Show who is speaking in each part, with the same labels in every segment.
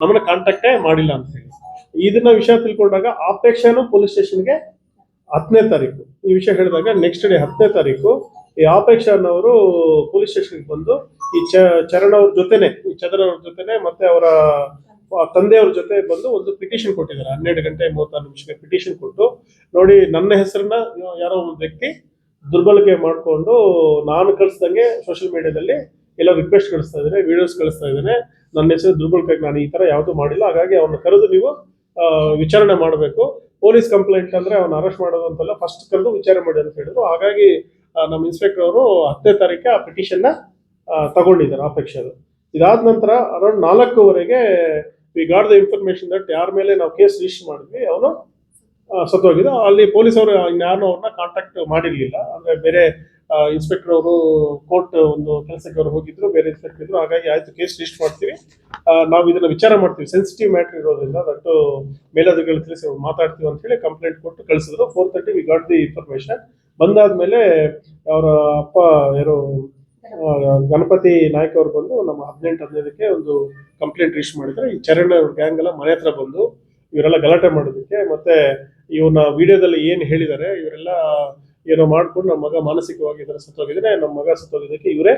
Speaker 1: ನಮ್ಮನ್ನ ಕಾಂಟ್ಯಾಕ್ಟೇ ಮಾಡಿಲ್ಲ ಅಂತ ಹೇಳಿ. ಇದನ್ನ ವಿಷಯ ತಿಳ್ಕೊಂಡಾಗ ಆಪೇಕ್ಷನು ಪೊಲೀಸ್ ಸ್ಟೇಷನ್ಗೆ ಹತ್ತನೇ ತಾರೀಕು. ಈ ವಿಷಯ ಹೇಳಿದಾಗ ನೆಕ್ಸ್ಟ್ ಡೇ ಹತ್ತನೇ ತಾರೀಕು ಈ ಆಪೇಕ್ಷ ಅನ್ನೋರು ಪೊಲೀಸ್ ಸ್ಟೇಷನ್ಗೆ ಬಂದು ಈ ಚರಣ್ ಅವ್ರ ಜೊತೆನೆ, ಈ ಚಂದ್ರನ್ ಅವ್ರ ಜೊತೆನೆ ಮತ್ತೆ ಅವರ ತಂದೆಯವ್ರ ಜೊತೆ ಬಂದು ಒಂದು ಪಿಟಿಷನ್ ಕೊಟ್ಟಿದ್ದಾರೆ. ಹನ್ನೆರಡು ಗಂಟೆ ಮೂವತ್ತಾರು ನಿಮಿಷಕ್ಕೆ ಪಿಟಿಷನ್ ಕೊಟ್ಟು ನೋಡಿ ನನ್ನ ಹೆಸರನ್ನ ಯಾರೋ ಒಂದು ವ್ಯಕ್ತಿ ದುರ್ಬಳಕೆ ಮಾಡಿಕೊಂಡು ನಾನು ಕಳಿಸ್ದಂಗೆ ಸೋಷಿಯಲ್ ಮೀಡಿಯಾದಲ್ಲಿ ಎಲ್ಲ ರಿಕ್ವೆಸ್ಟ್ ಕಳಿಸ್ತಾ ಇದ್ದಾರೆ ವಿಡಿಯೋಸ್ ಕಳಿಸ್ತಾ ಇದ್ದಾನೆ ನನ್ನ ಹೆಸರು ದುರ್ಬಳಕೆಗೆ ನಾನು ಈ ತರ ಯಾವುದೂ ಮಾಡಿಲ್ಲ. ಹಾಗಾಗಿ ಅವನ ಕರೆದು ನೀವು ವಿಚಾರಣೆ ಮಾಡಬೇಕು. ಪೊಲೀಸ್ ಕಂಪ್ಲೇಂಟ್ ಅಂದ್ರೆ ಅವ್ನ ಅರೆಸ್ಟ್ ಮಾಡೋದು ಅಂತಲ್ಲ ಫಸ್ಟ್ ಕರೆದು ವಿಚಾರಣೆ ಮಾಡಿ ಅಂತ ಹೇಳಿದ್ರು. ಹಾಗಾಗಿ ನಮ್ಮ ಇನ್ಸ್ಪೆಕ್ಟರ್ ಅವರು ಹತ್ತನೇ ತಾರೀಕು ಆ ಪಿಟಿಷನ್ನ ಆ, ತಗೊಂಡಿದ್ದಾರೆ ಅಪೇಕ್ಷೆದು ಇದಾದ ನಂತರ around ನಾಲ್ಕೂವರೆಗೆ we got the information that ಯಾರ ಮೇಲೆ ನಾವು ಕೇಸ್ ರಿಜಿಸ್ಟರ್ ಮಾಡಿದ್ವಿ ಅವನು ಸತ್ತೋಗಿದ್ದು. ಅಲ್ಲಿ ಪೊಲೀಸ್ ಅವರು ಇನ್ಯಾರನ್ನೂ ಅವ್ರನ್ನ ಕಾಂಟ್ಯಾಕ್ಟ್ ಮಾಡಿರಲಿಲ್ಲ. ಅಂದ್ರೆ ಬೇರೆ ಇನ್ಸ್ಪೆಕ್ಟರ್ ಅವರು ಕೋರ್ಟ್ ಒಂದು ಕೆಲಸಕ್ಕೆ ಅವರು ಹೋಗಿದ್ರು, ಬೇರೆ ಇನ್ಸ್ಪೆಕ್ಟರ್ ಇದ್ರು. ಹಾಗಾಗಿ ಆಯ್ತು ಕೇಸ್ ರಿಜಿಸ್ಟರ್ ಮಾಡ್ತೀವಿ. ನಾವು ಇದನ್ನ ವಿಚಾರ ಮಾಡ್ತೀವಿ. ಸೆನ್ಸಿಟಿವ್ ಮ್ಯಾಟರ್ ಇರೋದ್ರಿಂದ ದಟ್ಟು ಮೇಲಧಿಕಾರಿಗಳು ತಿಳಿಸಿ ಮಾತಾಡ್ತೀವಿ ಅಂತ ಹೇಳಿ ಕಂಪ್ಲೇಂಟ್ ಕೊಟ್ಟು ಕಳಿಸಿದ್ರು. Four thirty we got the information ಬಂದಾದ್ಮೇಲೆ ಅವರ ಅಪ್ಪ, ಯಾರು ಗಣಪತಿ ನಾಯ್ಕ ಅವ್ರು ಬಂದು ನಮ್ಮ ಹದಿನೆಂಟು, ಹದಿನೈದಕ್ಕೆ ಒಂದು ಕಂಪ್ಲೇಂಟ್ ರಿಜಿಸ್ಟರ್ ಮಾಡಿದ್ರು. ಈ ಚರಣ್ ಅವ್ರ ಗ್ಯಾಂಗ್ ಎಲ್ಲ ಮನೆ ಹತ್ರ ಬಂದು ಇವರೆಲ್ಲ ಗಲಾಟೆ ಮಾಡೋದಕ್ಕೆ ಮತ್ತೆ ಇವನ ವಿಡಿಯೋದಲ್ಲಿ ಏನು ಹೇಳಿದ್ದಾರೆ, ಇವರೆಲ್ಲ ಏನೋ ಮಾಡ್ಕೊಂಡು ನಮ್ಮ ಮಗ ಮಾನಸಿಕವಾಗಿ ಇದರ ಸತ್ತೋಗಿದ್ರೆ ನಮ್ಮ ಮಗ ಸತ್ತೋಗಿದ್ದಕ್ಕೆ ಇವರೇ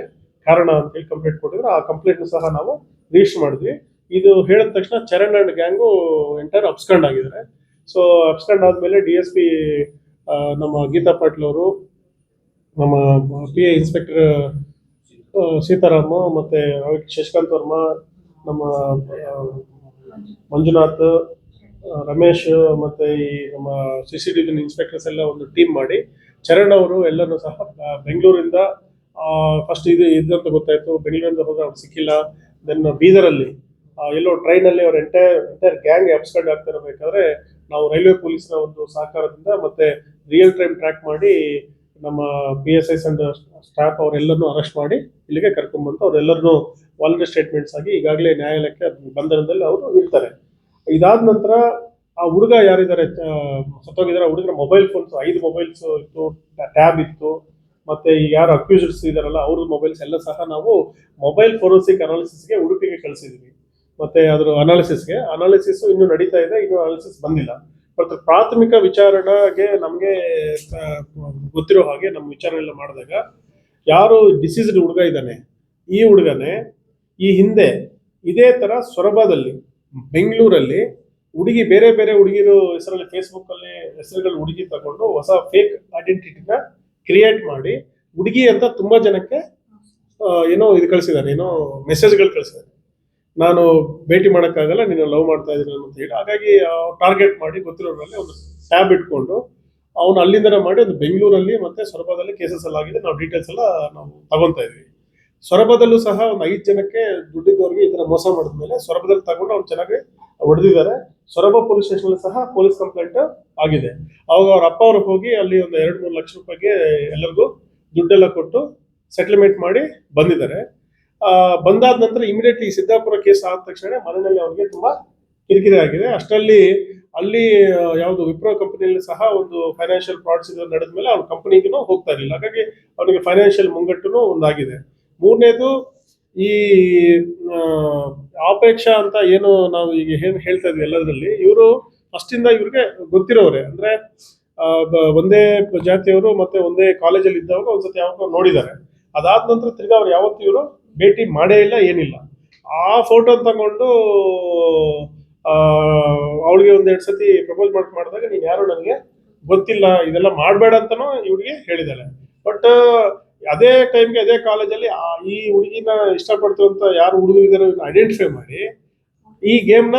Speaker 1: ಕಾರಣ ಅಂತ ಹೇಳಿ ಕಂಪ್ಲೇಂಟ್ ಕೊಟ್ಟಿದ್ರು. ಆ ಕಂಪ್ಲೇಂಟ್ ಸಹ ನಾವು ರಿಜಿಸ್ಟರ್ ಮಾಡಿದ್ವಿ. ಇದು ಹೇಳಿದ ತಕ್ಷಣ Charan and gang enter abscond ಆಗಿದ್ದಾರೆ. ಸೊ ಅಬ್ಸ್ಕಂಡ್ ಆದ್ಮೇಲೆ ಡಿ ಎಸ್ ಪಿ ನಮ್ಮ ಗೀತಾ ಪಾಟೀಲ್ ಅವರು, ನಮ್ಮ ಪಿ ಎ ಇನ್ಸ್ಪೆಕ್ಟರ್ ಸೀತಾರಾಮ ಮತ್ತೆ ಶಶಿಕಾಂತ್ ವರ್ಮ, ನಮ್ಮ ಮಂಜುನಾಥ್ ರಮೇಶ್ ಮತ್ತೆ ಈ ನಮ್ಮ ಸಿ ಸಿ ಟಿ ಇನ್ಸ್ಪೆಕ್ಟರ್ಸ್ ಎಲ್ಲ ಒಂದು ಟೀಮ್ ಮಾಡಿ ಚರಣ್ ಅವರು ಎಲ್ಲರೂ ಸಹ ಬೆಂಗಳೂರಿಂದ ಫಸ್ಟ್ ಇದು ಇದಂತ ಗೊತ್ತಾಯಿತು, ಬೆಂಗಳೂರಿಂದ ಹೋದ್ರೆ ಅವ್ರು ಸಿಕ್ಕಿಲ್ಲ. ದೆನ್ ಬೀದರಲ್ಲಿ ಎಲ್ಲೋ ಟ್ರೈನಲ್ಲಿ ಅವ್ರ ಎಂಟೈರ್ ಎಂಟೈರ್ ಗ್ಯಾಂಗ್ ಆಗ್ತಾ ಆಗ್ತಿರಬೇಕಾದ್ರೆ ನಾವು ರೈಲ್ವೆ ಪೊಲೀಸ್ನ ಒಂದು ಸಹಕಾರದಿಂದ ಮತ್ತೆ ರಿಯಲ್ ಟೈಮ್ ಟ್ರ್ಯಾಕ್ ಮಾಡಿ ನಮ್ಮ P S Is and staff ಅವರೆಲ್ಲರನ್ನೂ ಅರೆಸ್ಟ್ ಮಾಡಿ ಇಲ್ಲಿಗೆ ಕರ್ಕೊಂಡ್ಬಂದು ಅವರೆಲ್ಲರನ್ನೂ ವಾಲಂಟಿಯರ್ ಸ್ಟೇಟ್ಮೆಂಟ್ಸ್ ಆಗಿ ಈಗಾಗಲೇ ನ್ಯಾಯಾಲಯಕ್ಕೆ ಬಂಧನದಲ್ಲಿ ಅವರು ಇರ್ತಾರೆ. ಇದಾದ ನಂತರ ಆ ಹುಡುಗ ಯಾರಿದ್ದಾರೆ ಸತ್ತೋಗಿದ್ದಾರೆ. ಹುಡುಗರ ಮೊಬೈಲ್ ಫೋನ್ಸ್ ಐದು ಮೊಬೈಲ್ಸ್ ಇತ್ತು ಟ್ಯಾಬ್ ಇತ್ತು. ಮತ್ತೆ ಈ ಯಾರು ಅಕ್ಯೂಸರ್ಸ್ ಇದಾರಲ್ಲ ಅವ್ರ ಮೊಬೈಲ್ಸ್ ಎಲ್ಲ ಸಹ ನಾವು ಮೊಬೈಲ್ ಫೋರೆನ್ಸಿಕ್ ಅನಾಲಿಸಿಸ್ಗೆ ಉಡುಪಿಗೆ ಕಳಿಸಿದ್ವಿ. ಮತ್ತೆ ಅದ್ರ ಅನಾಲಿಸಿಸ್ಗೆ ಅನಾಲಿಸಿಸ್ ಇನ್ನು ನಡೀತಾ ಇದೆ, ಇನ್ನು ಅನಾಲಿಸಿಸ್ ಬಂದಿಲ್ಲ. ಬಟ್ ಪ್ರಾಥಮಿಕ ವಿಚಾರಣೆಗೆ ನಮಗೆ ಗೊತ್ತಿರೋ ಹಾಗೆ ನಮ್ಮ ವಿಚಾರಣೆ ಎಲ್ಲ ಮಾಡಿದಾಗ, ಯಾರು ಡಿಸೀಸ್ಡ್ ಹುಡುಗ ಇದ್ದಾನೆ, ಈ ಹುಡುಗನೇ ಈ ಹಿಂದೆ ಇದೇ ತರ ಸೊರಬದಲ್ಲಿ, ಬೆಂಗಳೂರಲ್ಲಿ ಹುಡುಗಿ, ಬೇರೆ ಬೇರೆ ಹುಡುಗಿರು ಹೆಸರಲ್ಲಿ ಫೇಸ್ಬುಕ್ ಅಲ್ಲಿ ಹೆಸರುಗಳು ಹುಡುಗಿ ತಗೊಂಡು ಹೊಸ ಫೇಕ್ ಐಡೆಂಟಿಟಿನ ಕ್ರಿಯೇಟ್ ಮಾಡಿ ಹುಡುಗಿ ಅಂತ ತುಂಬಾ ಜನಕ್ಕೆ ಏನೋ ಇದು ಕಳಿಸಿದ್ದಾರೆ, ಏನೋ ಮೆಸೇಜ್ಗಳು ಕಳಿಸಿದ್ದಾರೆ. ನಾನು ಭೇಟಿ ಮಾಡೋಕ್ಕಾಗಲ್ಲ ನೀನು ಲವ್ ಮಾಡ್ತಾ ಇದ್ದೀನಿ ಅಂತ ಹೇಳಿ, ಹಾಗಾಗಿ ಟಾರ್ಗೆಟ್ ಮಾಡಿ ಗೊತ್ತಿರೋರಲ್ಲಿ ಒಂದು ಟ್ಯಾಬ್ ಇಟ್ಕೊಂಡು ಅವನು ಅಲ್ಲಿಂದನೇ ಮಾಡಿ ಒಂದು ಬೆಂಗಳೂರಲ್ಲಿ ಮತ್ತೆ ಸೊರಬದಲ್ಲಿ ಕೇಸಸ್ ಎಲ್ಲ ಆಗಿದೆ, ನಾವು ಡೀಟೇಲ್ಸ್ ಎಲ್ಲ ನಾವು ತಗೊಂತಾ ಇದ್ವಿ ಸೊರಬದಲ್ಲೂ ಸಹ ಒಂದು ಐದು ಜನಕ್ಕೆ ದುಡ್ಡಿದ್ದವ್ರಿಗೆ ಈ ಥರ ಮೋಸ ಮಾಡಿದ್ಮೇಲೆ ಸೊರಬದಲ್ಲಿ ತಗೊಂಡು ಅವ್ನು ಚೆನ್ನಾಗಿ ಹೊಡೆದಿದ್ದಾರೆ. ಸೊರಬ ಪೊಲೀಸ್ ಸ್ಟೇಷನ್ ಸಹ ಪೊಲೀಸ್ ಕಂಪ್ಲೇಂಟ್ ಆಗಿದೆ. ಅವಾಗ ಅವ್ರ ಅಪ್ಪ ಅವ್ರಿಗೆ ಹೋಗಿ ಅಲ್ಲಿ ಒಂದು ಎರಡು ಮೂರು ಲಕ್ಷ ರೂಪಾಯಿಗೆ ಎಲ್ಲರಿಗೂ ದುಡ್ಡೆಲ್ಲ ಕೊಟ್ಟು ಸೆಟಲ್ಮೆಂಟ್ ಮಾಡಿ ಬಂದಿದ್ದಾರೆ. ಬಂದಾದ ನಂತರ ಇಮಿಡಿಯೇಟ್ಲಿ ಸಿದ್ದಾಪುರ ಕೇಸ್ ಆದ ತಕ್ಷಣ ಮನೆಯಲ್ಲಿ ಅವ್ರಿಗೆ ತುಂಬಾ ಕಿರಿಕಿರಿ ಆಗಿದೆ. ಅಷ್ಟರಲ್ಲಿ ಅಲ್ಲಿ ಯಾವುದು ವಿಪ್ರೋ ಕಂಪನಿಯಲ್ಲಿ ಸಹ ಒಂದು ಫೈನಾನ್ಷಿಯಲ್ ಫ್ರಾಡ್ಸ್ ಇದು ನಡೆದ ಮೇಲೆ ಅವ್ರ ಕಂಪನಿಗೂ ಹೋಗ್ತಾ ಇರಲಿಲ್ಲ. ಹಾಗಾಗಿ ಅವರಿಗೆ ಫೈನಾನ್ಷಿಯಲ್ ಮುಂಗಟ್ಟುನು ಒಂದಾಗಿದೆ. ಮೂರನೇದು ಈ ಅಪೇಕ್ಷ ಆಪೇಕ್ಷ ಅಂತ ಏನು ನಾವು ಈಗ ಏನು ಹೇಳ್ತಾ ಇದ್ವಿ ಎಲ್ಲದರಲ್ಲಿ, ಇವರು ಫಸ್ಟಿಂದ ಇವ್ರಿಗೆ ಗೊತ್ತಿರೋರೆ ಅಂದ್ರೆ ಒಂದೇ ಜಾತಿಯವರು ಮತ್ತೆ ಒಂದೇ ಕಾಲೇಜಲ್ಲಿ ಇದ್ದವರು ಒಂದ್ಸತಿ ಯಾವಾಗ ನೋಡಿದ್ದಾರೆ. ಅದಾದ ನಂತರ ತಿರ್ಗಾ ಅವ್ರು ಯಾವತ್ತೂ ಇವರು ಭೇಟಿ ಮಾಡೇ ಇಲ್ಲ, ಏನಿಲ್ಲ. ಆ ಫೋಟೋ ತಗೊಂಡು ಅವಳಿಗೆ ಒಂದ್ ಎರಡ್ ಸತಿ ಪ್ರಪೋಸ್ ಮಾಡಕ್ ಮಾಡಿದಾಗ ನೀನು ಯಾರು ನನಗೆ ಗೊತ್ತಿಲ್ಲ, ಇದೆಲ್ಲ ಮಾಡಬೇಡ ಅಂತಾನು ಇವ್ರಿಗೆ ಹೇಳಿದ್ದಾರೆ. ಬಟ್ ಅದೇ ಟೈಮ್ಗೆ ಅದೇ ಕಾಲೇಜಲ್ಲಿ ಈ ಹುಡುಗಿನ ಇಷ್ಟಪಡ್ತಿರುವಂತ ಯಾರು ಹುಡುಗರಿದ್ದಾರೆ ಐಡೆಂಟಿಫೈ ಮಾಡಿ, ಈ ಗೇಮ್ನ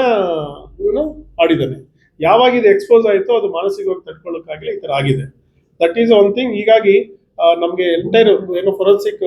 Speaker 1: ಇವನು ಆಡಿದ್ದಾನೆ ಯಾವಾಗ ಇದು ಎಕ್ಸ್ಪೋಸ್ ಆಯಿತು ಅದು ಮಾನಸಿಕವಾಗಿ ತಡ್ಕೊಳ್ಳೋಕ್ಕಾಗಲಿ ಈ ಥರ ಆಗಿದೆ. ದಟ್ ಈಸ್ ಒನ್ ಥಿಂಗ್ ಹೀಗಾಗಿ ನಮಗೆ ನಮ್ಗೆ ಎಂಟೈರ್ ಏನು ಫೊರೆನ್ಸಿಕ್